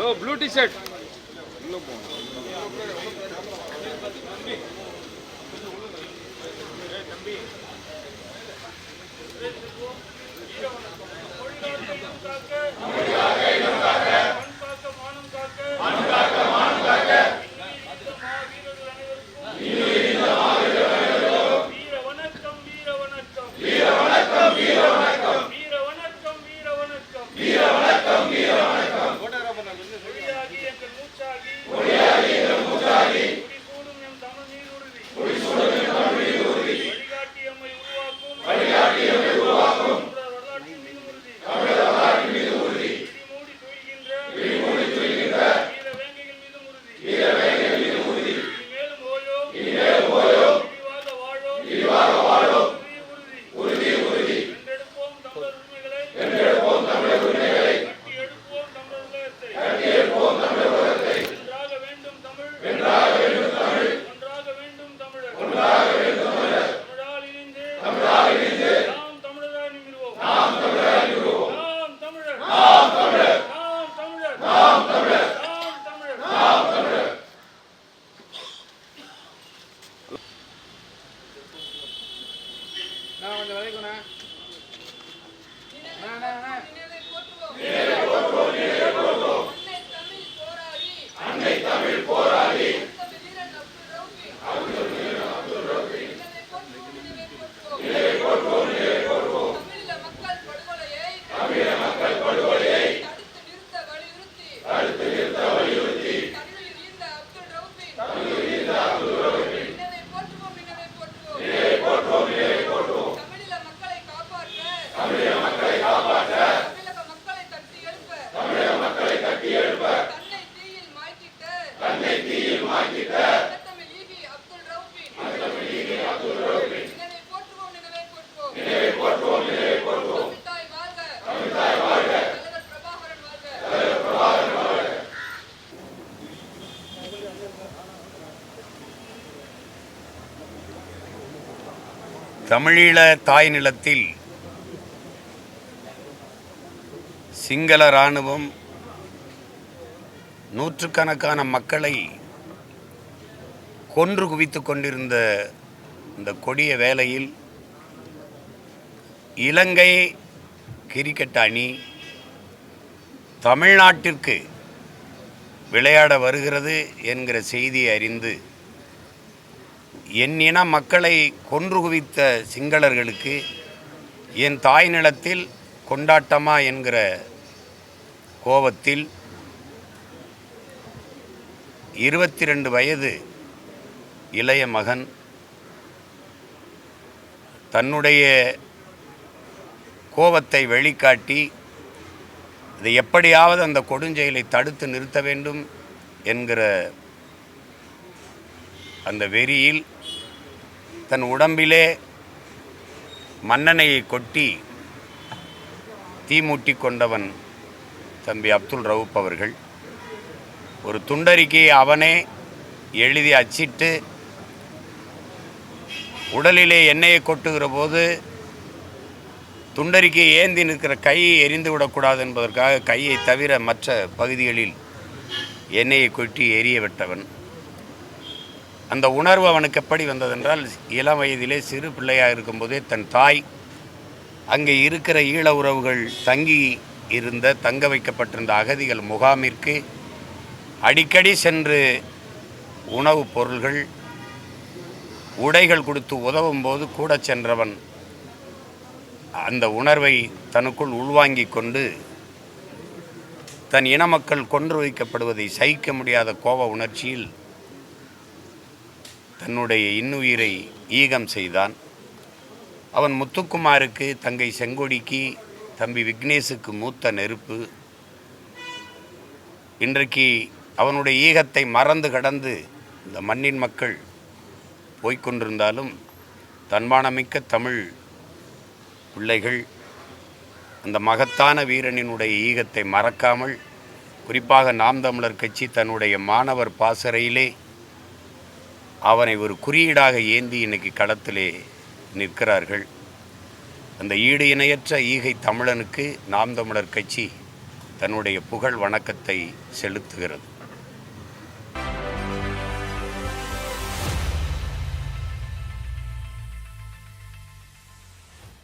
ओ blue T shirt लोग தமிழீழ தாய் நிலத்தில் சிங்கள இராணுவம் நூற்றுக்கணக்கான மக்களை கொன்று குவித்து கொண்டிருந்த இந்த கொடிய வேலையில் இலங்கை கிரிக்கெட் அணி தமிழ்நாட்டிற்கு விளையாட வருகிறது என்கிற செய்தியை அறிந்து என் இன மக்களை கொன்று குவித்த சிங்களர்களுக்கு என் தாய் நிலத்தில் கொண்டாட்டமா என்கிற கோபத்தில் இருபத்தி ரெண்டு வயது இளைய மகன் தன்னுடைய கோபத்தை வெளிக்காட்டி இதை எப்படியாவது அந்த கொடுஞ்செயலை தடுத்து நிறுத்த வேண்டும் என்கிற அந்த வெறியில் தன் உடம்பிலே மன்னனையை கொட்டி தீமூட்டி கொண்டவன் தம்பி அப்துல் ரவுப் அவர்கள். ஒரு துண்டறிக்கையை அவனே எழுதி அச்சிட்டு உடலிலே எண்ணெயை கொட்டுகிற போது துண்டறிக்கை ஏந்தி நிற்கிற கையை எரிந்து விடக்கூடாது என்பதற்காக கையை தவிர மற்ற பகுதிகளில் எண்ணெயை கொட்டி எரிய விட்டவன். அந்த உணர்வு அவனுக்கு எப்படி வந்ததென்றால் இளம் வயதிலே சிறு பிள்ளையாக இருக்கும்போதே தன் தாய் அங்கே இருக்கிற ஈழ உறவுகள் தங்கி இருந்த தங்க வைக்கப்பட்டிருந்த அகதிகள் முகாமிற்கு அடிக்கடி சென்று உணவுப் பொருள்கள் உடைகள் கொடுத்து உதவும் போது கூட சென்றவன் அந்த உணர்வை தனக்குள் உள்வாங்கிக் கொண்டு தன் இன மக்கள் கொன்று வைக்கப்படுவதை சகிக்க முடியாத கோப உணர்ச்சியில் தன்னுடைய இன்னுயிரை ஈகம் செய்தான். அவன் முத்துக்குமாருக்கு தங்கை செங்கொடிக்கு தம்பி விக்னேஷுக்கு மூத்த நெருப்பு. இன்றைக்கு அவனுடைய ஈகத்தை மறந்து கடந்து இந்த மண்ணின் மக்கள் போய்க்கொண்டிருந்தாலும் தன்மானமிக்க தமிழ் பிள்ளைகள் அந்த மகத்தான வீரனினுடைய ஈகத்தை மறக்காமல் குறிப்பாக நாம் தமிழர் கட்சி தன்னுடைய மாணவர் பாசறையிலே அவனை ஒரு குறியீடாக ஏந்தி இன்னைக்கு களத்திலே நிற்கிறார்கள். அந்த ஈடு இணையற்ற ஈகை தமிழனுக்கு நாம் தமிழர் கட்சி தன்னுடைய புகழ் வணக்கத்தை செலுத்துகிறது.